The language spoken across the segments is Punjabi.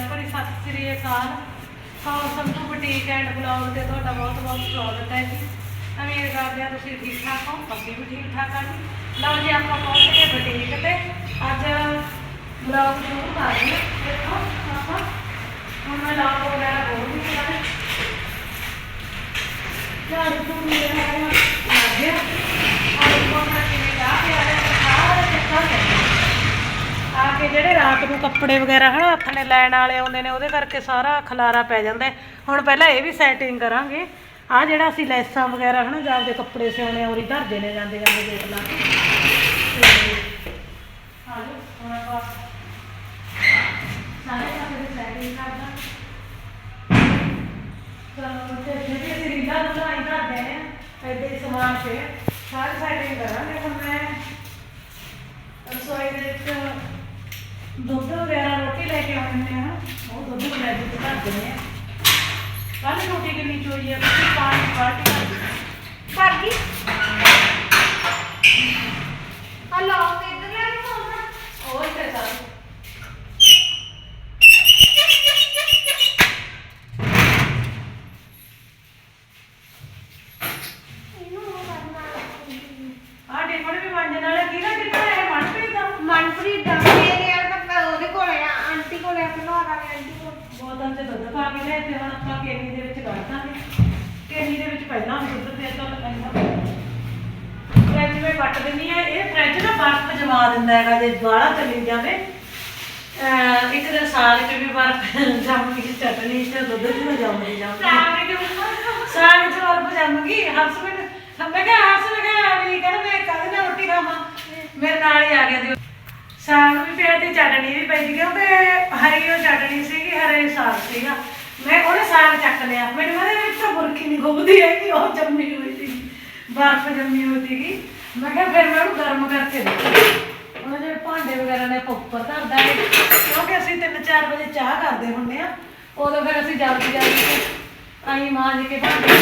ਪਿਆਰ ਭਰੀ ਸਤਿ ਸ੍ਰੀ ਅਕਾਲ। ਹਾਂ ਸੰਧੂ ਬੁਟੀਕ ਐਂਡ ਬਲੌਗ ਤੇ ਤੁਹਾਡਾ ਬਹੁਤ ਬਹੁਤ ਸਵਾਗਤ ਹੈ ਜੀ। ਉਮੀਦ ਕਰਦੇ ਹਾਂ ਤੁਸੀਂ ਠੀਕ ਠਾਕ ਹੋ? ਅਸੀਂ ਵੀ ਠੀਕ ਠਾਕ ਹਾਂ ਜੀ। ਲਓ ਜੀ, ਆਪਾਂ ਪਹੁੰਚ ਗਏ ਬੁਟੀਕ ਤੇ। ਅੱਜ ਬਲੌਗ ਸ਼ੁਰੂ ਕਰ ਰਹੇ ਹਾਂ। ਦੇਖੋ, ਆਪਾਂ ਹੁਣ ਮੈਂ ਲਾਗ ਵਗੈਰਾ ਬੋਲ ਨਹੀਂ ਰਿਹਾ ਯਾਰ ਤੂੰ ਮੇਰਾ ਲੱਗ ਗਿਆ। ਔਰ ਕੋਣ ਕਿਵੇਂ ਜਾ ਪਿਆ ਹੈ ਸਾਰਾ ਚੱਕਰ ਹੈ ਆ ਕੇ ਜਿਹੜੇ ਰਾਤ ਨੂੰ ਕੱਪੜੇ ਵਗੈਰਾ ਹਨਾ ਹੱਥ ਲੈਣ ਵਾਲੇ ਆਉਂਦੇ ਨੇ, ਉਹਦੇ ਕਰਕੇ ਸਾਰਾ ਖਲਾਰਾ ਪੈ ਜਾਂਦਾ ਹੈ। ਹੁਣ ਪਹਿਲਾਂ ਇਹ ਵੀ ਸੈਟਿੰਗ ਕਰਾਂਗੇ। ਆ ਜਿਹੜਾ ਅਸੀਂ ਲੈਸਾਂ ਵਗੈਰਾ ਹਨਾ, ਜਾਂ ਆਪਦੇ ਕੱਪੜੇ ਸਿਉਣੇ ਔਰੀ ਧਰਦੇ ਨੇ, ਜਾਂਦੇ ਜਾਂਦੇ ਦੇਖ ਲਾਂਗੇ ਤੇ ਹੁਣ ਆਪਾਂ ਸਾਰੇ ਪਾਸੇ ਦੀ ਸੈਟਿੰਗ ਕਰਦਾ। ਚਲੋ ਤੇ ਜਿਹੜੇ ਅਸੀਂ ਰੀਲਾਂ ਨੂੰ ਲਾਈ ਕਰਦੇ ਨੇ ਐਡੇ ਹੀ ਸਮਾਨ ਤੇ ਸਾਰੇ ਸੈਟਿੰਗ ਕਰਾਂਗੇ ਹੁਣ ਮੈਂ। ਰਸੋਈ ਦੇ ਵਿੱਚ ਦੁੱਧ ਵਗੈਰਾ ਰੋਟੀ ਲੈ ਕੇ ਆਉਂਦੇ ਆ ਉਹ ਦੁੱਧ ਵਗੈਰਾ ਕੇ ਘਰ ਦਿੰਦੇ ਆ। ਕੱਲ ਰੋਟੀ ਕਿੰਨੀ ਚੋਈ ਆ? ਤੁਸੀਂ ਪਾਣੀ ਪਾਰਟੀ ਕਰ ਦਿਓ। ਕਰ ਗਈ? ਹਲੋ ਕਿੱਧਰ ਲੈ ਕੇ ਆਉਣਾ ਉਹ ਹੀ ਤੇ ਸਾਰੇ ਇਹਨੂੰ ਉਹ ਕਰਨਾ ਆ ਟਿਫਨ ਵੀ ਵੰਜਣ ਵਾਲਾ ਕਿਹਦਾ ਟਿਫਨ ਹੈ ਮਨਪ੍ਰੀਤ ਦਾ ਮਨਪ੍ਰੀਤ ਦਾ ਮੇਰੇ ਯਾਰ ਤਾਂ ਉਹਦੇ ਕੋਲ ਆ ਆਂਟੀ ਕੋਲ ਆ ਪਹਿਲਾਂ ਆ ਆਂਟੀ ਕੋਲ ਬੋਤਲ ਚ ਦੁੱਧ ਪਾ ਕੇ ਲੈ ਤੇ ਹੁਣ ਆਪਾਂ ਕੇਨੀ ਦੇ ਵਿੱਚ ਕੱਢ ਦਾਂਗੇ। ਕੇਨੀ ਦੇ ਵਿੱਚ ਪਹਿਲਾਂ ਵੀ ਦੁੱਧ ਤੇ ਚੱਲ ਪੈਂਦਾ ਫ੍ਰਿਜ ਵਿੱਚ ਕੱਟ ਦਿੰਨੀ ਆ। ਇਹ ਫ੍ਰਿਜ ਨਾ ਬਰਫ਼ ਜਮਾ ਦਿੰਦਾ ਹੈਗਾ ਜੇ ਬਾਹਲਾ ਚੱਲੀ ਜਾਵੇ। ਇੱਕ ਦਿਨ ਸਾਲ ਚ ਵੀ ਬਰਫ਼ ਜੰਮ ਚਟਨੀ ਤੇ ਦੁੱਧ ਚ ਨਾ ਜੰਮ ਗਈ ਜੰਮ ਗਈ ਸਾਗ ਚ ਬਰਫ਼ ਜੰਮ ਗਈ ਹਸਬੰਡ ਮੈਂ ਕਿਹਾ ਹੱਸ ਲਗਾ ਵੀ ਕਹਿੰਦਾ ਮੈਂ ਕਦੇ ਨਾ ਰੋਟੀ ਖਾਵਾਂ। ਮੇਰੇ ਨਾਲ ਹੀ ਆ ਗਿਆ ਸਾਗ ਵੀ ਪਿਆ ਤੇ ਚਟਣੀ ਵੀ ਪਈ ਸੀ ਕਿਉਂਕਿ ਹਰੀ ਉਹ ਚਟਣੀ ਸੀਗੀ, ਹਰੇ ਸਾਗ ਸੀਗਾ। ਮੈਂ ਉਹਨੇ ਸਾਗ ਚੱਕ ਲਿਆ। ਮੈਨੂੰ ਉਹਦੇ ਵਿੱਚ ਤਾਂ ਬੁਰਕੀ ਨਹੀਂ ਖੁੱਬਦੀ ਹੈ ਉਹ ਜੰਮੀ ਹੋਈ ਸੀ ਬਰਫ਼ ਜੰਮੀ ਹੋਈ ਸੀਗੀ। ਮੈਂ ਕਿਹਾ, ਫਿਰ ਮੈਂ ਉਹਨੂੰ ਗਰਮ ਕਰਕੇ ਦਿੱਤੀ। ਉਹਨਾਂ ਜਿਹੜੇ ਭਾਂਡੇ ਵਗੈਰਾ ਨੇ, ਆਪਾਂ ਉੱਪਰ ਧਰਦਾ ਹੈ ਕਿਉਂਕਿ ਅਸੀਂ 3-4 ਵਜੇ ਚਾਹ ਕਰਦੇ ਹੁੰਦੇ ਆ, ਉਦੋਂ ਫਿਰ ਅਸੀਂ ਜਲਦੀ ਜਲਦੀ ਤੇ ਆਈ ਮਾਂਜ ਕੇ ਭਾਂਡੇ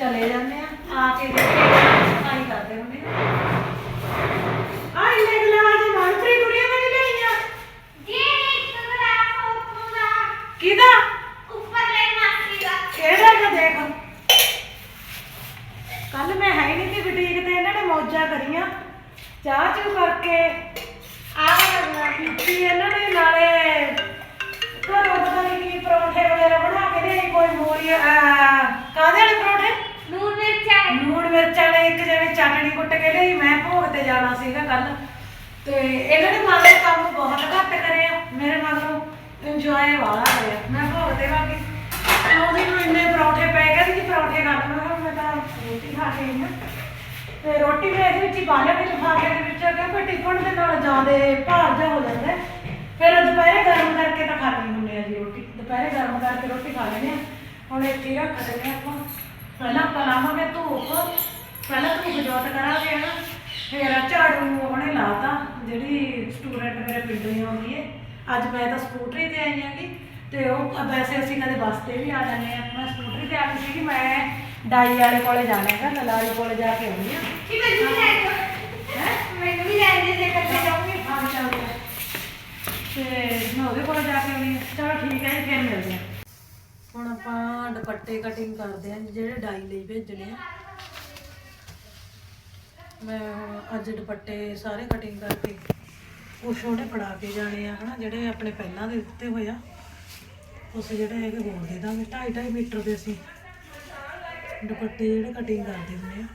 ਚਲੇ ਜਾਂਦੇ ਆ ਆ ਕੇ ਸਫ਼ਾਈ ਕਰਦੇ ਹੁੰਦੇ ਆ ਇੰਨੇ ਗਲਾਸ ਮਨਪ੍ਰੀਤ ਕੁੜੀਆਂ ਨੇ ਲਈਆਂ ਜੀ ਇੱਕ ਗਲਾਸ ਉੱਪਰ ਦਾ ਕਿਹਦਾ ਉੱਪਰ ਲੈ ਮਾਸੀ ਦਾ ਕਿਹੜਾ ਜਿਹਾ ਦੇਖ ਕੱਲ ਮੈਂ ਹੈ ਹੀ ਨਹੀਂ ਸੀ ਬੁਟੀਕ ਤੇ ਇਹਨਾਂ ਨੇ ਮੌਜਾਂ ਕਰੀਆਂ। ਚਾਹ ਚੂ ਕਰਕੇ ਆਹ ਕਰਨਾ ਪੀਤੀ ਇਹਨਾਂ ਨੇ ਨਾਲੇ ਘਰੋਂ ਪਤਾ ਨਹੀਂ ਕੀ ਪਰੌਂਠੇ ਵਗੈਰਾ ਬਣਾ ਕੇ ਲਿਆਈ ਕੋਈ ਮੋਰੀ ਕਾਹਦੇ ਵਾਲੇ ਪਰੌਂਠੇ? ਨੂਨ ਮਿਰਚਾਂ ਲੂਣ ਮਿਰਚਾਂ ਨੇ ਇੱਕ ਜਣੇ ਚਟਣੀ ਕੁੱਟ ਕੇ ਲਈ ਮੈਂ ਭੋਗ ਤੇ ਜਾਣਾ ਸੀਗਾ ਕੱਲ। ਤੇ ਇਹਨਾਂ ਨੇ ਮਗਰ ਕੰਮ ਬਹੁਤ ਘੱਟ ਕਰਿਆ ਮੇਰੇ ਮਗਰੋਂ ਇੰਜੋਏ ਵਾਲਾ ਕਰਿਆ ਮੈਂ ਭੋਗ ਤੇ ਵਾਗੀ। ਉਹਦੇ ਨੂੰ ਇੰਨੇ ਪਰੌਂਠੇ ਪੈ ਗਏ ਕਿ ਪਰੌਂਠੇ ਲਵਾਂ ਮੈਂ ਕਿਹਾ ਮੈਂ ਤਾਂ ਰੋਟੀ ਖਾ ਕੇ ਆਈ ਹਾਂ। ਤੇ ਰੋਟੀ ਮੈਂ ਇਹਦੇ ਵਿੱਚ ਹੀ ਪਾ ਲਿਆ ਕਿ ਲਿਫਾਫੇ ਦੇ ਵਿੱਚ ਕਿਉਂਕਿ ਟਿਫਨ ਦੇ ਨਾਲ ਜ਼ਿਆਦਾ ਭਾਰ ਜਿਹਾ ਹੋ ਜਾਂਦਾ ਹੈ। ਫਿਰ ਦੁਪਹਿਰੇ ਗਰਮ ਕਰਕੇ ਤਾਂ ਖਾਣੀ ਹੁੰਦੀ ਆ ਜੀ ਰੋਟੀ। ਦੁਪਹਿਰੇ ਗਰਮ ਕਰਕੇ ਰੋਟੀ ਖਾ ਲੈਂਦੇ ਆ। ਹੁਣ ਇੱਥੇ ਹੀ ਰੱਖ ਦਿੰਦੇ ਆ ਆਪਾਂ। ਪਹਿਲਾਂ ਆਪਾਂ ਲਾਵਾਂਗੇ ਧੂਪ। ਪਹਿਲਾਂ ਧੂਪ ਜੋਤ ਕਰਾਂਗੇ ਨਾ ਫਿਰ ਝਾੜੂ ਉਹਨੇ ਲਾਤਾ, ਜਿਹੜੀ ਸਟੂਡੈਂਟ ਮੇਰੇ ਪਿੰਡ ਹੀ ਆਉਂਦੀ ਹੈ। ਅੱਜ ਮੈਂ ਤਾਂ ਸਕੂਟਰੀ ਤੇ ਆਈ ਹੈਗੀ। ਤੇ ਉਹ ਵੈਸੇ ਅਸੀਂ ਕਦੇ ਬੱਸ ਤੇ ਵੀ ਆ ਜਾਂਦੇ ਆ ਮੈਂ ਸਕੂਟਰੀ ਤੇ ਆ ਗਈ ਸੀਗੀ, ਮੈਂ ਡਾਈ ਵਾਲੇ ਕੋਲੇ ਜਾਣਾ ਹੈਗਾ ਲਲਾਰੀ ਕੋਲੇ ਜਾ ਕੇ ਆਉਣੀ ਆ ਕੀ ਮੈਨੂੰ ਵੀ ਲੈ ਜਾਓ ਮੈਨੂੰ ਵੀ ਲੈ ਦੇ ਜੇ ਕੱਟੇ ਜਾਉਂਗੀ ਹਾਂ ਚੱਲਦੇ ਆ। ਤੇ ਮੈਂ ਉਹਦੇ ਕੋਲ ਜਾ ਕੇ ਆਉਣੀ ਆ ਚਲੋ ਠੀਕ ਹੈ ਜੀ ਫਿਰ ਮਿਲਦੇ ਆ ਹੁਣ ਆਪਾਂ ਦੁਪੱਟੇ ਕਟਿੰਗ ਕਰਦੇ ਆ ਜਿਹੜੇ ਡਾਈ ਲਈ ਭੇਜਣੇ ਆ। ਮੈਂ ਅੱਜ ਦੁਪੱਟੇ ਸਾਰੇ ਕਟਿੰਗ ਕਰਕੇ ਉਹਨੇ ਫੜਾ ਕੇ ਜਾਣੇ ਆ ਹਨਾ ਜਿਹੜੇ ਆਪਣੇ ਪਹਿਲਾਂ ਦੇ ਦਿੱਤੇ ਹੋਏ ਆ। ਉਸ ਜਿਹੜੇ ਹੈਗੇ ਹੋਰ ਦੇ ਦਾਂਗੇ 2.5 2.5 ਮੀਟਰ ਦੇ ਅਸੀਂ। ਦੁਪੱਟੇ ਜਿਹੜੇ ਕਟਿੰਗ ਕਰਦੇ ਹੁੰਦੇ ਆ।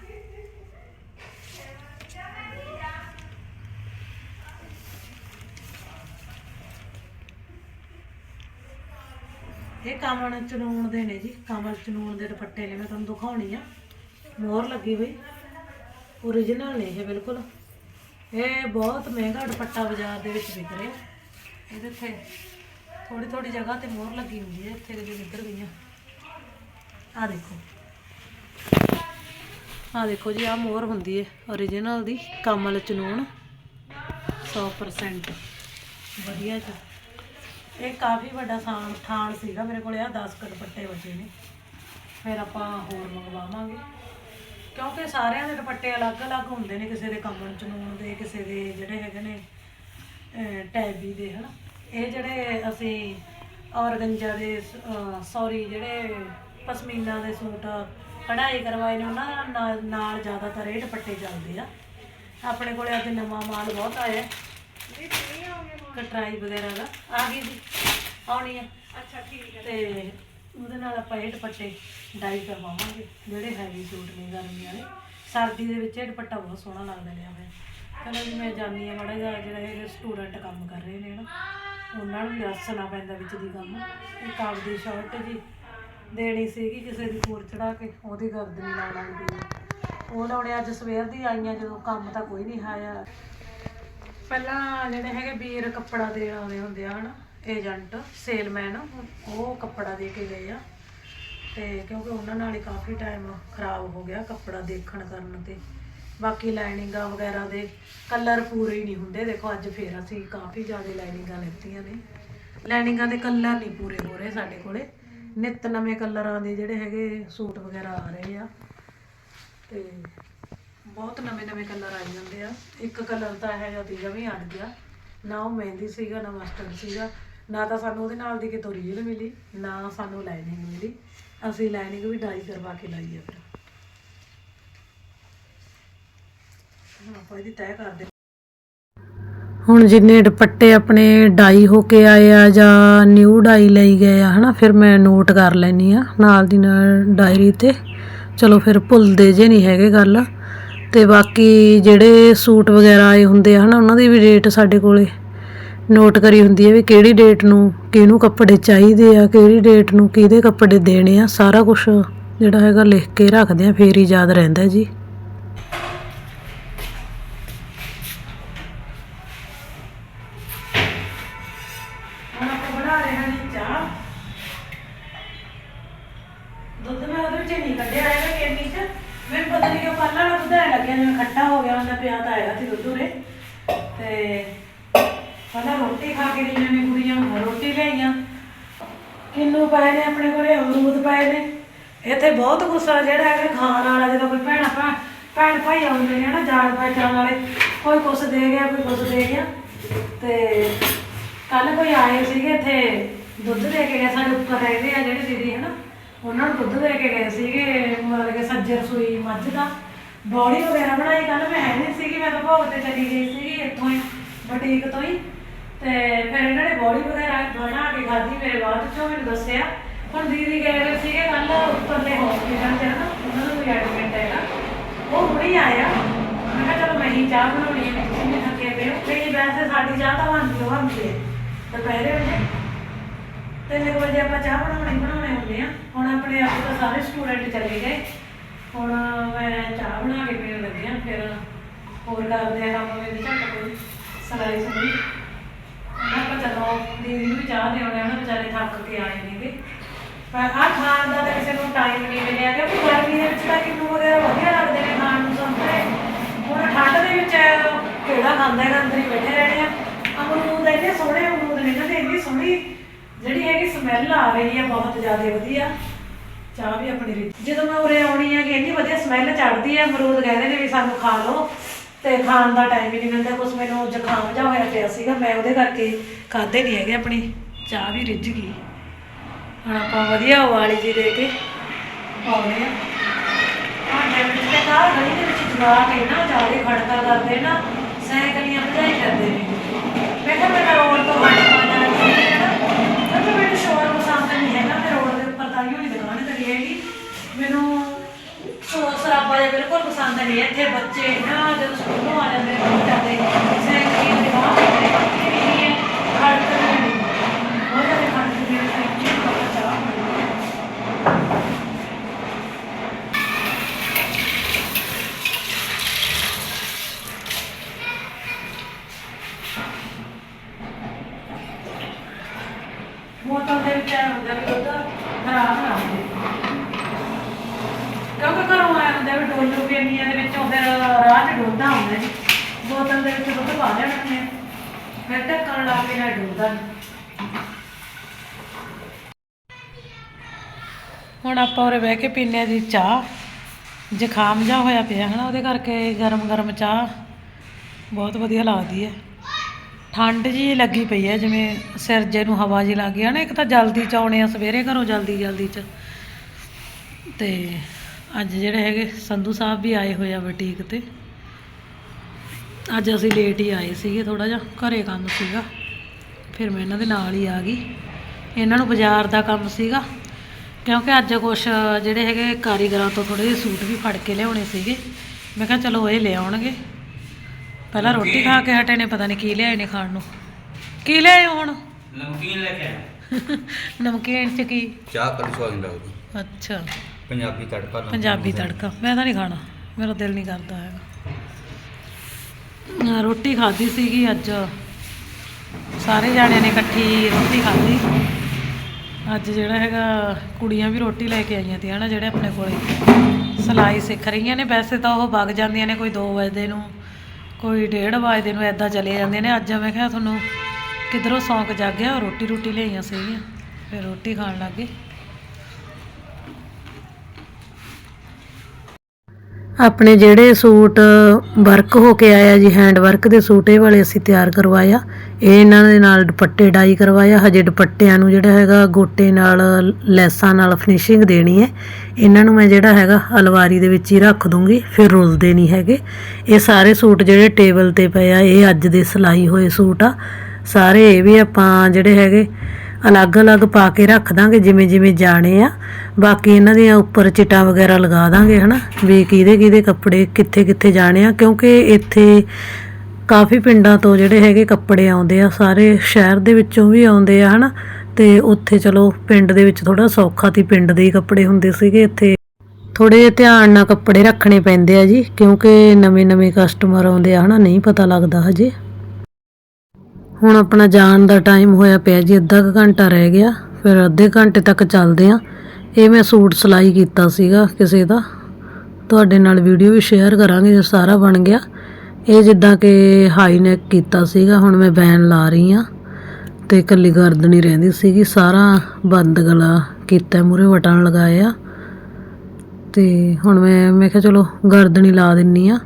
ਇਹ ਕਮਲ ਚਨੂਨ ਦੇ ਨੇ ਜੀ, ਕਮਲ ਚਨੂਨ ਦੇ ਦੁਪੱਟੇ ਨੇ, ਮੈਂ ਤੁਹਾਨੂੰ ਦਿਖਾਉਣੀ ਆ। ਮੋਹਰ ਲੱਗੀ ਹੋਈ ਓਰੀਜਨਲ ਨੇ ਇਹ ਬਿਲਕੁਲ। ਇਹ ਬਹੁਤ ਮਹਿੰਗਾ ਦੁਪੱਟਾ ਬਾਜ਼ਾਰ ਦੇ ਵਿੱਚ ਵਿਕ ਰਿਹਾ। ਇਹਦੇ ਤੇ ਥੋੜੀ ਥੋੜੀ ਜਗ੍ਹਾ ਤੇ ਮੋਹਰ ਲੱਗੀ ਹੁੰਦੀ ਹੈ, ਇੱਥੇ ਕਿ ਨਿਕਲ ਗਈਆਂ। ਆ ਦੇਖੋ। ਆ ਦੇਖੋ ਜੀ ਆ ਮੋਹਰ ਹੁੰਦੀ ਹੈ ਓਰੀਜਨਲ ਦੀ, ਕਮਲ ਚਨੂਨ 100% ਵਧੀਆ ਜੀ। ਇਹ ਕਾਫੀ ਵੱਡਾ ਥਾਨ ਥਾਨ ਸੀਗਾ ਮੇਰੇ ਕੋਲ ਆ 10 ਕੁ ਦੁਪੱਟੇ ਬਚੇ ਨੇ। ਫਿਰ ਆਪਾਂ ਹੋਰ ਮੰਗਵਾਵਾਂਗੇ। ਕਿਉਂਕਿ ਸਾਰਿਆਂ ਦੇ ਦੁਪੱਟੇ ਅਲੱਗ-ਅਲੱਗ ਹੁੰਦੇ ਨੇ, ਕਿਸੇ ਦੇ ਕਮਲ ਚਨੂਨ ਦੇ, ਕਿਸੇ ਦੇ ਜਿਹੜੇ ਹੈਗੇ ਨੇ ਟੈਬੀ ਦੇ, ਹਨਾ। ਇਹ ਜਿਹੜੇ ਅਸੀਂ ਔਰਗੰਜਾ ਦੇ ਸੌਰੀ ਜਿਹੜੇ ਪਸ਼ਮੀਨਾ ਦੇ ਸੂਟ ਕਢਾਈ ਕਰਵਾਏ ਨੇ ਉਹਨਾਂ ਨਾਲ ਨਾਲ ਜ਼ਿਆਦਾਤਰ ਇਹ ਦੁਪੱਟੇ ਚੱਲਦੇ ਆ। ਆਪਣੇ ਕੋਲੇ ਅੱਜ ਨਵਾਂ ਮਾਲ ਬਹੁਤ ਆਇਆ ਕਟਰਾਈ ਵਗੈਰਾ ਦਾ। ਆ ਗਈ ਜੀ ਆਉਣੀ ਆ। ਅੱਛਾ ਠੀਕ ਹੈ। ਤੇ ਉਹਦੇ ਨਾਲ ਆਪਾਂ ਇਹ ਦੁਪੱਟੇ ਡਾਈ ਕਰਵਾਵਾਂਗੇ ਜਿਹੜੇ ਹੈਵੀ ਸੂਟ ਨੇ ਗਰਮੀ ਵਾਲੇ ਸਰਦੀ ਦੇ ਵਿੱਚ ਇਹ ਦੁਪੱਟਾ ਬਹੁਤ ਸੋਹਣਾ ਲੱਗਦਾ ਲਿਆ ਹੋਇਆ। ਚਲੋ ਜੀ ਮੈਂ ਜਾਣੀ ਆ ਮਾੜਾ ਜਿਹਾ ਜਿਹੜੇ ਇਹ ਸਟੂਡੈਂਟ ਕੰਮ ਕਰ ਰਹੇ ਨੇ ਨਾ ਉਹਨਾਂ ਨੂੰ ਵੀ ਦੱਸਣਾ ਪੈਂਦਾ ਵਿੱਚ ਦੀ ਕੰਮ। ਇੱਕ ਆਪਦੀ ਸ਼ਰਟ ਜੀ ਦੇਣੀ ਸੀਗੀ ਕਿਸੇ ਦੀ ਕੋਰ ਚੜਾ ਕੇ, ਉਹਦੀ ਗਰਦਨੀ ਲਾਉਣ ਵਾਲੀ ਸੀ ਉਹ ਲਾਉਣੇ ਅੱਜ ਸਵੇਰ ਦੀ ਆਈਆਂ, ਜਦੋਂ ਕੰਮ ਤਾਂ ਕੋਈ ਨਹੀਂ ਆਇਆ। ਪਹਿਲਾਂ ਜਿਹੜੇ ਹੈਗੇ ਵੀਰ ਕੱਪੜਾ ਦੇਣ ਆਉਂਦੇ ਹੁੰਦੇ ਆ ਹਨਾ, ਏਜੰਟ, ਸੇਲਮੈਨ, ਉਹ ਕੱਪੜਾ ਦੇ ਕੇ ਗਏ ਆ। ਤੇ ਕਿਉਂਕਿ ਉਹਨਾਂ ਨਾਲ ਹੀ ਕਾਫੀ ਟਾਈਮ ਖਰਾਬ ਹੋ ਗਿਆ ਕੱਪੜਾ ਦੇਖਣ ਕਰਨ ਤੇ। ਬਾਕੀ ਲਾਈਨਿੰਗਾਂ ਵਗੈਰਾ ਦੇ ਕਲਰ ਪੂਰੇ ਹੀ ਨਹੀਂ ਹੁੰਦੇ। ਦੇਖੋ, ਅੱਜ ਫੇਰ ਅਸੀਂ ਕਾਫੀ ਜ਼ਿਆਦਾ ਲਾਈਨਿੰਗਾਂ ਲੈਤੀਆਂ ਨੇ। ਲਾਈਨਿੰਗਾਂ ਦੇ ਕਲਰ ਨਹੀਂ ਪੂਰੇ ਹੋ ਰਹੇ ਸਾਡੇ ਕੋਲੇ। ਨਿੱਤ ਨਵੇਂ ਕਲਰਾਂ ਦੇ ਜਿਹੜੇ ਹੈਗੇ ਸੂਟ ਵਗੈਰਾ ਆ ਰਹੇ ਆ। ਤੇ ਬਹੁਤ ਨਵੇਂ ਨਵੇਂ ਕਲਰ ਆਈ ਜਾਂਦੇ ਆ। ਇੱਕ ਕਲਰ ਤਾਂ ਇਹ ਜਿਹਾ ਸੀਗਾ ਵੀ ਅੜ ਗਿਆ। ਨਾ ਉਹ ਮਹਿੰਦੀ ਸੀਗਾ, ਨਾ ਮਸਟਰਡ ਸੀਗਾ। ਨਾ ਤਾਂ ਸਾਨੂੰ ਉਹਦੇ ਨਾਲ ਦੀ ਕਿਤੋਂ ਰੀਲ ਮਿਲੀ, ਨਾ ਸਾਨੂੰ ਲਾਈਨਿੰਗ ਮਿਲੀ। ਅਸੀਂ ਲਾਈਨਿੰਗ ਵੀ ਡਾਈ ਕਰਵਾ ਕੇ ਲਾਈ ਆ ਫਿਰ। ਆਪਾਂ ਇਹਦੀ ਤੈਅ ਕਰਦੇ ਹੁਣ ਜਿੰਨੇ ਦੁਪੱਟੇ ਆਪਣੇ ਡਾਈ ਹੋ ਕੇ ਆਏ ਆ ਜਾਂ ਨਿਊ ਡਾਈ ਲਈ ਗਏ ਆ, ਹਨਾ, ਫਿਰ ਮੈਂ ਨੋਟ ਕਰ ਲੈਣੀ ਆ ਨਾਲ ਦੀ ਨਾਲ ਡਾਇਰੀ ਤੇ। ਚਲੋ ਫਿਰ ਭੁੱਲਦੇ ਜੇ ਨਹੀਂ ਹੈਗੇ ਗੱਲ। ਤੇ ਬਾਕੀ ਜਿਹੜੇ ਸੂਟ ਵਗੈਰਾ ਆਏ ਹੁੰਦੇ ਆ, ਹਨਾ, ਉਹਨਾਂ ਦੀ ਵੀ ਡੇਟ ਸਾਡੇ ਕੋਲੇ ਨੋਟ ਕਰੀ ਹੁੰਦੀ ਹੈ ਵੀ ਕਿਹੜੀ ਡੇਟ ਨੂੰ ਕਿਹਨੂੰ ਕੱਪੜੇ ਚਾਹੀਦੇ ਆ, ਕਿਹੜੀ ਡੇਟ ਨੂੰ ਕਿਹਦੇ ਕੱਪੜੇ ਦੇਣੇ ਆ, ਸਾਰਾ ਕੁਝ ਜਿਹੜਾ ਹੈਗਾ ਲਿਖ ਕੇ ਰੱਖਦੇ ਆ, ਫੇਰ ਹੀ ਯਾਦ ਰਹਿੰਦਾ ਜੀ। ਲੱਗਿਆ ਹੋ ਗਿਆ, ਉਹਨਾਂ ਪਿਆ ਤਾਂ ਆਇਆ ਸੀ ਦੁੱਧ ਉਰੇ ਤੇ ਪਹਿਲਾਂ ਰੋਟੀ ਖਾ ਕੇ ਗਈਆਂ ਨੇ ਕੁੜੀਆਂ ਰੋਟੀ ਲਿਆਈਆਂ। ਕਿੰਨੂ ਪਏ ਨੇ ਆਪਣੇ ਕੋਲੇ, ਅਮਰੂਦ ਪਾਏ ਨੇ। ਇੱਥੇ ਬਹੁਤ ਗੁੱਸਾ ਜਿਹੜਾ ਹੈਗਾ, ਖਾਣ ਵਾਲਾ, ਜਦੋਂ ਕੋਈ ਭੈਣਾ ਭੈਣ ਭੈਣ ਭਾਈ ਆਉਂਦੇ ਨੇ ਨਾ ਜਾਣ ਪਹਿਚਾਣ ਵਾਲੇ, ਕੋਈ ਕੁਛ ਦੇ ਗਿਆ, ਕੋਈ ਕੁਛ ਦੇ ਗਿਆ। ਤੇ ਕੱਲ ਕੋਈ ਆਏ ਸੀਗੇ ਇੱਥੇ, ਦੁੱਧ ਦੇ ਕੇ ਗਏ, ਸਾਡੇ ਉੱਪਰ ਰਹਿੰਦੇ ਆ ਜਿਹੜੇ ਦੀਦੀ, ਹਨਾ। ਉਹਨਾਂ ਨੂੰ ਦੁੱਧ ਦੇ ਕੇ ਗਏ ਸੀਗੇ, ਮਤਲਬ ਕਿ ਸੱਜੇ ਰਸੋਈ ਮੱਝ ਦਾ। ਬੌੜੀ ਵਗੈਰਾ ਬਣਾਈ ਕੱਲ ਮੈਂ ਹੈ ਨਹੀਂ ਸੀਗੀ, ਮੈਂ ਤਾਂ ਭੋਗ ਤੇ ਚਲੀ ਗਈ ਸੀਗੀ ਇੱਥੋਂ ਹੀ, ਬੁਟੀਕ ਤੋਂ ਹੀ। ਤੇ ਫਿਰ ਇਹਨਾਂ ਨੇ ਬੌੜੀ ਵਗੈਰਾ ਬਣਾ ਕੇ ਖਾਧੀ, ਮੇਰੇ ਬਾਅਦ ਚੋਂ ਮੈਨੂੰ ਦੱਸਿਆ। ਹੁਣ ਦੀਦੀ ਗਏ ਹੋਏ ਸੀਗੇ ਕੱਲ ਉੱਪਰਲੇ ਹਸਪੀਟਲ ਚ ਨਾ, ਉਹਨਾਂ ਨੂੰ ਵੀ ਐਡਮਿਟ ਹੈਗਾ। ਉਹ ਹੁਣੇ ਆਇਆ। ਮੈਂ ਕਿਹਾ ਚਲੋ ਮੈਂ ਹੀ ਚਾਹ ਬਣਾਉਣੀ ਹੈ, ਤੁਸੀਂ ਥੱਕੇ ਪਏ ਹੋ। ਤੇ ਵੈਸੇ ਸਾਡੀ ਚਾਹ ਤਾਂ ਬਣਦੀ ਉਹ ਹੁੰਦੀ ਹੈ ਦੁਪਹਿਰੇ ਵੇਲੇ ਤਿੰਨ ਕੁ ਵਜੇ ਆਪਾਂ ਚਾਹ ਬਣਾਉਣੀ, ਬਣਾਉਣੇ ਹੁੰਦੇ ਆ। ਹੁਣ ਆਪਣੇ ਆਪ ਤਾਂ ਸਾਰੇ ਸਟੂਡੈਂਟ ਚਲੇ ਗਏ। ਹੁਣ ਮੈਂ ਚਾਹ ਬਣਾ ਕੇ ਪੀਣ ਲੱਗੀ ਆ ਫਿਰ ਹੋਰ ਕਰਦੇ ਆ ਕੰਮ ਮੇਰੇ ਝੱਟ ਕੋਈ ਸਲਾਈ ਸੁਣੀ ਮੈਂ ਕਿਹਾ ਚਲੋ, ਦੀਦੀ ਨੂੰ ਵੀ ਚਾਹ ਦੇ ਆਉਣੇ ਉਹਨਾਂ ਵਿਚਾਰੇ ਥੱਕ ਕੇ ਆਏ ਨੇਗੇ ਪਰ ਆਹ ਖਾਣ ਦਾ ਤਾਂ ਕਿਸੇ ਨੂੰ ਟਾਈਮ ਨਹੀਂ ਮਿਲਿਆ ਕਿਉਂਕਿ ਗਰਮੀ ਦੇ ਵਿੱਚ ਤਾਂ ਕਿੰਨੂ ਵਗੈਰਾ ਵਧੀਆ ਲੱਗਦੇ ਨੇ ਖਾਣ ਨੂੰ ਸੰਤਰੇ ਹੁਣ ਠੰਡ ਦੇ ਵਿੱਚ ਕਿਹੜਾ ਖਾਂਦਾ ਹੈਗਾ, ਅੰਦਰ ਹੀ ਬੈਠੇ ਰਹਿਣੇ ਆ। ਅਮਰੂਦ ਇੰਨੇ ਸੋਹਣੇ ਅਮਰੂਦ ਨੇ ਨਾ ਤੇ ਇੰਨੀ ਸੋਹਣੀ ਜਿਹੜੀ ਹੈਗੀ ਸਮੈਲ ਆ ਰਹੀ ਹੈ ਬਹੁਤ ਜ਼ਿਆਦਾ ਵਧੀਆ। ਚਾਹ ਵੀ ਆਪਣੀ ਰੀ ਜਦੋਂ ਮੈਂ ਉਰੇ ਆਉਣੀ ਹੈ ਕਿ ਇੰਨੀ ਵਧੀਆ ਸਮੈਲ ਚੜਦੀ ਹੈ, ਅਮਰੂਦ ਕਹਿੰਦੇ ਨੇ ਵੀ ਸਾਨੂੰ ਖਾ ਲਓ ਤੇ ਖਾਣ ਦਾ ਟਾਈਮ ਹੀ ਨਹੀਂ ਮਿਲਦਾ। ਕੁਛ ਮੈਨੂੰ ਜ਼ੁਕਾਮ ਜਿਹਾ ਹੋਇਆ ਪਿਆ ਸੀਗਾ, ਮੈਂ ਉਹਦੇ ਕਰਕੇ ਖਾਦੇ ਨਹੀਂ ਹੈਗੇ ਆਪਣੀ। ਚਾਹ ਵੀ ਰਿੱਝ ਗਈ। ਹੁਣ ਆਪਾਂ ਵਧੀਆ ਉਵਾਲੀ ਜੀ ਦੇ ਕੇ ਪਾਉਣੇ ਆ ਭਾਂਡੇ ਵਿੱਚ ਤੇ ਗਲੀ ਦੇ ਵਿੱਚ ਜਵਾ ਕੇ ਨਾ ਜ਼ਿਆਦਾ ਖੜਕਾ ਕਰਦੇ ਨਾ, ਸਾਈਕਲੀਆਂ ਭਜਾਈ ਕਰਦੇ ਨੇ ਮੈਂ ਕਿਹਾ ਮੈਂ ਰੋਡ ਤੋਂ ਹਟ ਪਾਣਾ ਚਾਹੀਦਾ ਹੈ ਨਾ ਕਿਉਂਕਿ ਮੈਨੂੰ ਸ਼ੋਰ ਪਸੰਦ ਨਹੀਂ ਹੈਗਾ ਮੈਂ ਰੋਡ ਦੇ ਉੱਪਰ ਤਾਂ ਹੀ ਹੋਣੀ ਦੁਕਾਨ ਕਰੀ ਹੈਗੀ ਮੈਨੂੰ ਸ਼ੋਰ ਸਰਾਬਾ ਜਿਹਾ ਬਿਲਕੁਲ ਪਸੰਦ ਨਹੀਂ ਹੈ। ਇੱਥੇ ਬੱਚੇ ਨਾ ਜਦੋਂ ਸਕੂਲੋਂ ਆ ਜਾਂਦੇ ਨੇ ਬਹੁਤ ਜ਼ਿਆਦਾ ਸਾਈਕਲੀਆਂ ਦੇ ਬਾਹਰ ਹੁੰਦੇ ਨੇ ਇਹ ਖੜਕਦੇ ਨੇ ਬਹੁਤ ਜ਼ਿਆਦਾ ਖੜਕਦੇ ਨੇ ਸਾਈਕਲੀਆਂ ਦਾ ਚਾਹ ਬਣਦੀ ਹੈ। ਮੋਟਰ ਦੇ ਵਿੱਚ ਐਂ ਹੁੰਦਾ ਵੀ ਦੁੱਧ ਖਰਾਬ ਨਾ ਹੋਵੇ ਕਿਉਂਕਿ ਘਰੋਂ ਆਇਆ ਹੁੰਦਾ ਵੀ ਡੋਲੂ ਪੀਣੀਆਂ ਦੇ ਵਿੱਚੋਂ ਫਿਰ ਰਾਹ 'ਚ ਡੁੱਲਦਾ ਹੁੰਦਾ ਜੀ। ਬੋਤਲ ਦੇ ਵਿੱਚ ਦੁੱਧ ਪਾ ਲੈਣਾ ਨੇ ਫਿਰ ਢੱਕਣ ਲਾ ਕੇ ਨਾ ਡੁੱਲਦਾ ਹੁਣ ਆਪਾਂ ਉਰੇ ਬਹਿ ਕੇ ਪੀਨੇ ਆ ਜੀ ਚਾਹ। ਜ਼ੁਕਾਮ ਜਾ ਹੋਇਆ ਪਿਆ ਹਨਾ, ਉਹਦੇ ਕਰਕੇ ਗਰਮ ਗਰਮ ਚਾਹ। ਬਹੁਤ ਵਧੀਆ ਲੱਗਦੀ ਹੈ। ਠੰਡ ਜੀ ਲੱਗੀ ਪਈ ਹੈ, ਜਿਵੇਂ ਸਿਰ ਜੇ ਨੂੰ ਹਵਾ ਜੀ ਲੱਗ ਗਈ ਹੈ ਨਾ, ਇੱਕ ਤਾਂ ਜਲਦੀ ਚ ਆਉਣੇ ਆ ਸਵੇਰੇ ਘਰੋਂ ਜਲਦੀ ਜਲਦੀ ਚ। ਤੇ ਅੱਜ ਜਿਹੜੇ ਹੈਗੇ, ਸੰਧੂ ਸਾਹਿਬ ਵੀ ਆਏ ਹੋਏ ਆ ਬੁਟੀਕ ਤੇ। ਅੱਜ ਅਸੀਂ ਲੇਟ ਹੀ ਆਏ ਸੀਗੇ ਥੋੜਾ ਜਿਹਾ, ਘਰੇ ਕੰਮ ਸੀਗਾ। ਫਿਰ ਮੈਂ ਇਹਨਾਂ ਦੇ ਨਾਲ ਹੀ ਆ ਗਈ। ਇਹਨਾਂ ਨੂੰ ਬਾਜ਼ਾਰ ਦਾ ਕੰਮ ਸੀਗਾ, ਕਿਉਂਕਿ ਅੱਜ ਕੁਛ ਜਿਹੜੇ ਹੈਗੇ ਕਾਰੀਗਰਾਂ ਤੋਂ ਥੋੜੇ ਜਿਹੇ ਸੂਟ ਵੀ ਫੜ ਕੇ ਲਿਆਉਣੇ ਸੀਗੇ। ਮੈਂ ਕਿਹਾ ਚਲੋ ਇਹ ਲੈ ਆਉਣਗੇ। ਪਹਿਲਾਂ ਰੋਟੀ ਖਾ ਕੇ ਹਟੇ ਨੇ ਪਤਾ ਨਹੀਂ ਕੀ ਲਿਆਏ ਨੇ ਖਾਣ ਨੂੰ। ਕੀ ਲਿਆਏ ਹੁਣ? ਨਮਕੀਨ ਲੈ ਕੇ ਆਇਆ। ਨਮਕੀਨ ਚ ਕੀ? ਚਾਹ ਕੜੀ ਸਵਾਦ ਨਹੀਂ ਲੱਗਦੀ। ਅੱਛਾ। ਪੰਜਾਬੀ ਤੜਕਾ ਨਮਕੀਨ ਪੰਜਾਬੀ। ਤੜਕਾ। ਮੈਂ ਤਾਂ ਨਹੀਂ ਖਾਣਾ। ਮੇਰਾ ਦਿਲ ਨਹੀਂ ਕਰਦਾ ਹੈਗਾ। ਨਾ ਰੋਟੀ ਖਾਧੀ ਸੀਗੀ ਅੱਜ। ਸਾਰੇ ਜਾਣਿਆਂ ਨੇ ਇਕੱਠੀ ਰੋਟੀ ਖਾਧੀ। ਅੱਜ ਜਿਹੜਾ ਹੈਗਾ ਕੁੜੀਆਂ ਵੀ ਰੋਟੀ ਲੈ ਕੇ ਆਈਆਂ ਤੀਆਂ ਨਾ ਜਿਹੜੇ ਆਪਣੇ ਕੋਲੇ ਸਿਲਾਈ ਸਿੱਖ ਰਹੀਆਂ ਨੇ ਵੈਸੇ ਤਾਂ ਉਹ ਵਗ ਜਾਂਦੀਆਂ ਨੇ ਕੋਈ 2 ਵਜੇ ਨੂੰ। ਕੋਈ 1:30 ਵਜੇ ਨੂੰ ਐਦਾਂ ਚਲੇ ਜਾਂਦੇ ਨੇ। ਅੱਜ ਮੈਂ ਕਿਹਾ ਤੁਹਾਨੂੰ ਕਿਧਰੋਂ ਸੌਂਕ ਜਾਗਿਆ, ਰੋਟੀ ਰੋਟੀ ਲਿਆਈਆਂ ਸੀਗੀਆਂ, ਫਿਰ ਰੋਟੀ ਖਾਣ ਲੱਗ ਆਪਣੇ ਜਿਹੜੇ ਸੂਟ ਵਰਕ ਹੋ ਕੇ ਆਇਆ ਜੀ ਹੈਂਡ ਵਰਕ ਦੇ ਸੂਟ, ਇਹ ਵਾਲੇ ਅਸੀਂ ਤਿਆਰ ਕਰਵਾਇਆ। ਇਹ ਇਹਨਾਂ ਦੇ ਨਾਲ ਦੁਪੱਟੇ ਡਾਈ ਕਰਵਾਇਆ। ਹਜੇ ਦੁਪੱਟਿਆਂ ਨੂੰ ਜਿਹੜਾ ਹੈਗਾ, ਗੋਟੇ ਨਾਲ, ਲੈਸਾਂ ਨਾਲ ਫਿਨਿਸ਼ਿੰਗ ਦੇਣੀ ਹੈ। ਇਹਨਾਂ ਨੂੰ ਮੈਂ ਜਿਹੜਾ ਹੈਗਾ ਅਲਵਾਰੀ ਦੇ ਵਿੱਚ ਹੀ ਰੱਖ ਦੂੰਗੀ, ਫਿਰ ਰੁਲਦੇ ਨਹੀਂ ਹੈਗੇ। ਇਹ ਸਾਰੇ ਸੂਟ ਜਿਹੜੇ ਟੇਬਲ ਤੇ ਪਏ ਆ, ਇਹ ਅੱਜ ਦੇ ਸਿਲਾਈ ਹੋਏ ਸੂਟ ਆ। ਸਾਰੇ ਇਹ ਵੀ ਆਪਾਂ ਜਿਹੜੇ ਹੈਗੇ ਅਲੱਗ-ਅਲੱਗ ਪਾ ਕੇ ਰੱਖ ਦਾਂਗੇ, ਜਿਵੇਂ ਜਿਵੇਂ ਜਾਣੇ ਆ। ਬਾਕੀ ਇਹਨਾਂ ਦੀਆਂ ਉੱਪਰ ਚਿਟਾਂ ਵਗੈਰਾ ਲਗਾ ਦਾਂਗੇ, ਹਨਾ। ਵੀ ਕਿਹਦੇ ਕਿਹਦੇ ਕੱਪੜੇ ਕਿੱਥੇ ਕਿੱਥੇ ਜਾਣੇ ਆ, ਕਿਉਂਕਿ ਇੱਥੇ ਕਾਫੀ ਪਿੰਡਾਂ ਤੋਂ ਜਿਹੜੇ ਹੈਗੇ ਕੱਪੜੇ ਆਉਂਦੇ ਆ, ਸਾਰੇ ਸ਼ਹਿਰ ਦੇ ਵਿੱਚੋਂ ਵੀ ਆਉਂਦੇ ਆ, ਹਨਾ। ਤੇ ਉੱਥੇ ਚਲੋ, ਪਿੰਡ ਦੇ ਵਿੱਚ ਥੋੜਾ ਸੌਖਾ ਤੀ ਪਿੰਡ ਦੇ ਹੀ ਕੱਪੜੇ ਹੁੰਦੇ ਸੀਗੇ, ਇੱਥੇ ਥੋੜੇ ਜਿਹੇ ਧਿਆਨ ਨਾਲ ਕੱਪੜੇ ਰੱਖਣੇ ਪੈਂਦੇ ਆ ਜੀ, ਕਿਉਂਕਿ ਨਵੇਂ-ਨਵੇਂ ਕਸਟਮਰ ਆਉਂਦੇ ਆ, ਹਨਾ। ਨਹੀਂ ਪਤਾ ਲੱਗਦਾ ਹਜੇ। ਹੁਣ ਆਪਣਾ ਜਾਣ ਦਾ ਟਾਈਮ ਹੋਇਆ ਪਿਆ ਜੀ, ਅੱਧਾ ਕੁ ਘੰਟਾ ਰਹਿ ਗਿਆ, ਫਿਰ ਅੱਧੇ ਘੰਟੇ ਤੱਕ ਚੱਲਦੇ ਆ ਇਹ ਮੈਂ ਸੂਟ ਸਿਲਾਈ ਕੀਤਾ ਸੀਗਾ ਕਿਸੇ ਦਾ। ਤੁਹਾਡੇ ਨਾਲ ਵੀਡੀਓ ਵੀ ਸ਼ੇਅਰ ਕਰਾਂਗੇ, ਜੇ ਸਾਰਾ ਬਣ ਗਿਆ। ਇਹ ਜਿੱਦਾਂ ਕਿ ਹਾਈ ਨੈਕ ਕੀਤਾ ਸੀਗਾ, ਹੁਣ ਮੈਂ ਬੈਨ ਲਾ ਰਹੀ ਆ ਤੇ ਇਕੱਲੀ ਗਰਦ ਨਹੀਂ ਰਹਿੰਦੀ ਸੀਗੀ। ਸਾਰਾ ਬੰਦ ਗਲਾ ਕੀਤਾ ਮੂਰੇ ਵਟਣ ਲਗਾਇਆ ਆ। ਤੇ ਹੁਣ ਮੈਂ ਮੈਂ ਕਿਹਾ ਚਲੋ ਗਰਦਨੀ ਲਾ ਦਿੰਨੀ ਆ,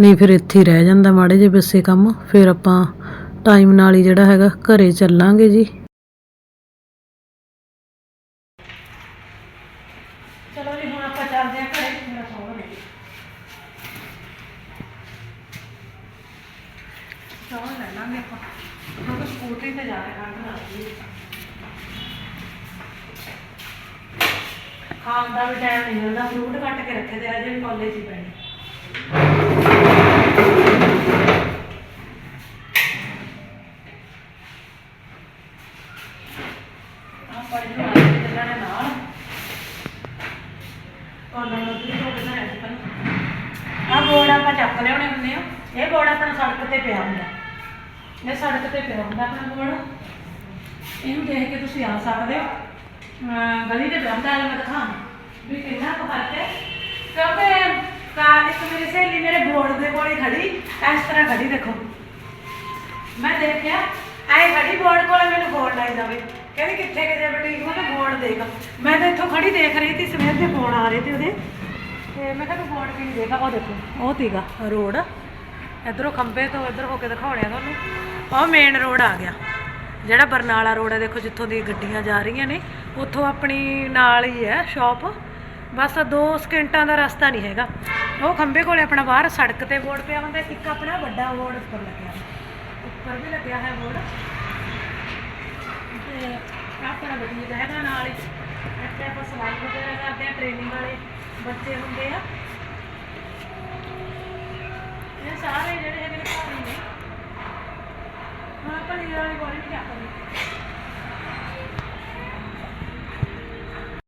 ਨਹੀਂ ਫਿਰ ਇੱਥੇ ਹੀ ਰਹਿ ਜਾਂਦਾ ਮਾੜੇ ਜਿਹੇ ਪਿੱਛੇ ਕੰਮ। ਫਿਰ ਆਪਾਂ ਟਾਈਮ ਨਾਲ ਹੀ ਜਿਹੜਾ ਹੈਗਾ ਘਰੇ ਚੱਲਾਂਗੇ ਜੀ। ਖਾਣ ਦਾ ਵੀ ਟਾਈਮ ਨਹੀਂ ਮਿਲਦਾ। ਫਰੂਟ ਕੱਟ ਕੇ ਰੱਖੇ ਤੇ ਅਜੇ ਵੀ ਕਾਲਜ ਹੀ ਪੈਣੇ ਆ ਪੜੀ ਨੂੰ ਆਏ ਨੇ ਇਹਨਾਂ ਦੇ ਨਾਲ ਉਹਨਾਂ ਨੂੰ ਵੀ ਤੋਂ ਬਣਾਇਆ ਸੀ ਪਹਿਲਾਂ ਆ ਬੋਰਡ ਆਪਾਂ ਚੱਕ ਲਿਆਉਣੇ ਹੁੰਦੇ ਆ। ਇਹ ਬੋਰਡ ਆਪਣਾ ਸੜਕ ਤੇ ਪਿਆ ਹੁੰਦਾ। ਇਹ ਸੜਕ ਤੇ ਪਿਆ ਹੁੰਦਾ ਆਪਣਾ ਬੋਰਡ। ਇਹਨੂੰ ਦੇਖ ਕੇ ਤੁਸੀਂ ਆ ਸਕਦੇ ਹੋ। ਗਲੀ ਦੇ ਬੰਦਾ ਮੈਂ ਦਿਖਾਂ ਵੀ ਕਿੰਨਾ ਕੁ ਫ਼ਰਕ ਹੈ। ਕਿਉਂਕਿ ਕਾਰ ਇੱਕ ਮੇਰੀ ਸਹੇਲੀ ਮੇਰੇ ਬੋਰਡ ਦੇ ਕੋਲ ਹੀ ਖੜੀ। ਇਸ ਤਰ੍ਹਾਂ ਖੜੀ ਦੇਖੋ। ਮੈਂ ਦੇਖਿਆ ਐ ਖੜੀ ਬੋਰਡ ਕੋਲ, ਮੈਨੂੰ ਬੋਰਡ ਲਾਈ ਜਾਵੇ। ਕਹਿੰਦੀ, ਕਿੱਥੇ ਗਏ ਬਟੀਕ ਮੈਂ ਬੋਰਡ ਦੇਖ। ਮੈਂ ਤਾਂ ਇੱਥੋਂ ਖੜੀ ਦੇਖ ਰਹੀ ਸੀ, ਸਵੇਰ ਦੇ ਫੋਨ ਆ ਰਹੇ ਤੇ ਉਹਦੇ। ਤੇ ਮੈਂ ਕਿਹਾ ਤੂੰ ਬੋਰਡ ਕਿਉਂ ਨਹੀਂ ਦੇਖਾ ਉਹ ਦੇਖੋ। ਉਹ ਤੀਗਾ ਰੋਡ। ਇਧਰੋਂ ਖੰਬੇ ਤੋਂ ਇਧਰ ਹੋ ਕੇ ਦਿਖਾਉਣੇ ਤੁਹਾਨੂੰ। ਉਹ ਮੇਨ ਰੋਡ ਆ ਗਿਆ। ਜਿਹੜਾ ਬਰਨਾਲਾ ਰੋਡ ਹੈ ਦੇਖੋ ਜਿੱਥੋਂ ਦੀ ਗੱਡੀਆਂ ਜਾ ਰਹੀਆਂ ਨੇ, ਉੱਥੋਂ ਆਪਣੀ ਨਾਲ ਹੀ ਹੈ ਸ਼ਾਪ ਬਸ 2 ਸਕਿੰਟਾਂ ਦਾ ਰਸਤਾ ਨਹੀਂ ਹੈਗਾ। ਉਹ ਖੰਬੇ ਕੋਲੇ ਆਪਣਾ ਬਾਹਰ ਸੜਕ ਤੇ ਬੋਰਡ ਪਿਆ ਹੁੰਦਾ, ਇੱਕ ਆਪਣਾ ਵੱਡਾ ਬੋਰਡ ਉੱਪਰ ਲੱਗਿਆ। ਉੱਪਰ ਵੀ ਲੱਗਿਆ ਹੈ ਬੋਰਡ। ਤੇ ਆਪਣਾ ਬਟੀਕ ਹੈਗਾ ਨਾਲ ਹੀ। ਇੱਥੇ ਆਪਾਂ ਸਲਾਈ ਵਗੈਰਾ ਕਰਦੇ ਆ ਟ੍ਰੇਨਿੰਗ ਵਾਲੇ। ਬੱਚੇ ਹੁੰਦੇ ਆ। ਇਹ ਸਾਰੇ ਜਿਹੜੇ ਹੈਗੇ ਨੇ ਘਰ ਹੀ ਨੇ। ਹਾਂ ਭਲੀ ਵਾਲੀ ਬੋਲੀ ਨਹੀਂ ਚੱਕਦੀ